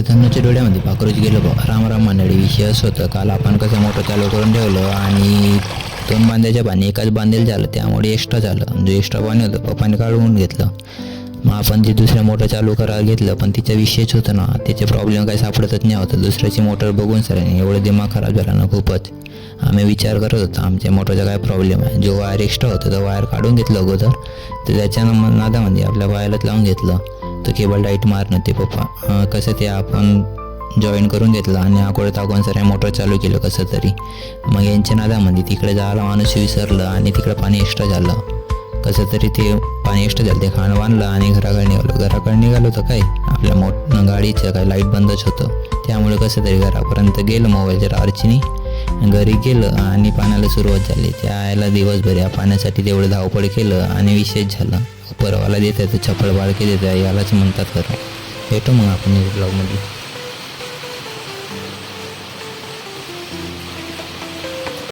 आपल्या धनुच्या डोळ्यामध्ये पाखरूच गेलो राम राम मंडळी विषय असं होतं. काल आपण कसं मोटर चालू करून ठेवलं आणि दोन बांध्याच्या पाणी एकाच बांधेल झालं. त्यामुळे एक्स्ट्रा झालं. म्हणजे जे एक्स्ट्रा पाणी होतं. पप्पाने काढून घेतलं. मग आपण जे दुसऱ्या मोटर चालू करायला घेतलं पण तिचा विषयच होतं ना. त्याचे प्रॉब्लेम काही सापडतच नाही होतं. दुसऱ्याची मोटर बघून सर एवढं दिमाग खराब झाला ना खूपच. आम्ही विचार करत होतो आमच्या मोटरचा काय प्रॉब्लेम आहे? जो वायर एक्स्ट्रा होता तो वायर काढून घेतलं अगोदर. तर त्याच्यानं मग नादामध्ये आपल्या वायरलाच लावून घेतलं. तर केबल डाईट मारणं ते पप्पा. कसं ते आपण जॉईन करून घेतलं आणि अकोडे टाकून सर मोटर चालू केलं कसं तरी. मग यांच्या नादामध्ये तिकडे जायला माणूस विसरलं आणि तिकडं पाणी एक्स्ट्रा झालं. कसं तरी ते पाणी एक्स्ट्रा झालं ते खाणं बांधलं आणि घराकडे निघालो. घराकडे निघालो तर काय आपल्या मोठ गाडीचं काय लाइट बंदच होतं. त्यामुळे कसं तरी घरापर्यंत गेलं मोबाईलच्या टॉर्चनी घरी गेलं आणि पाण्याला सुरुवात झाली. त्या आयला दिवसभर या पाण्यासाठी तेवढं धावपळ केलं आणि विशेष झालं. परवाला देत आहे तर चपळ बाळके देत आहे यालाच म्हणतात खरं. भेटू मग आपण ब्लॉगमध्ये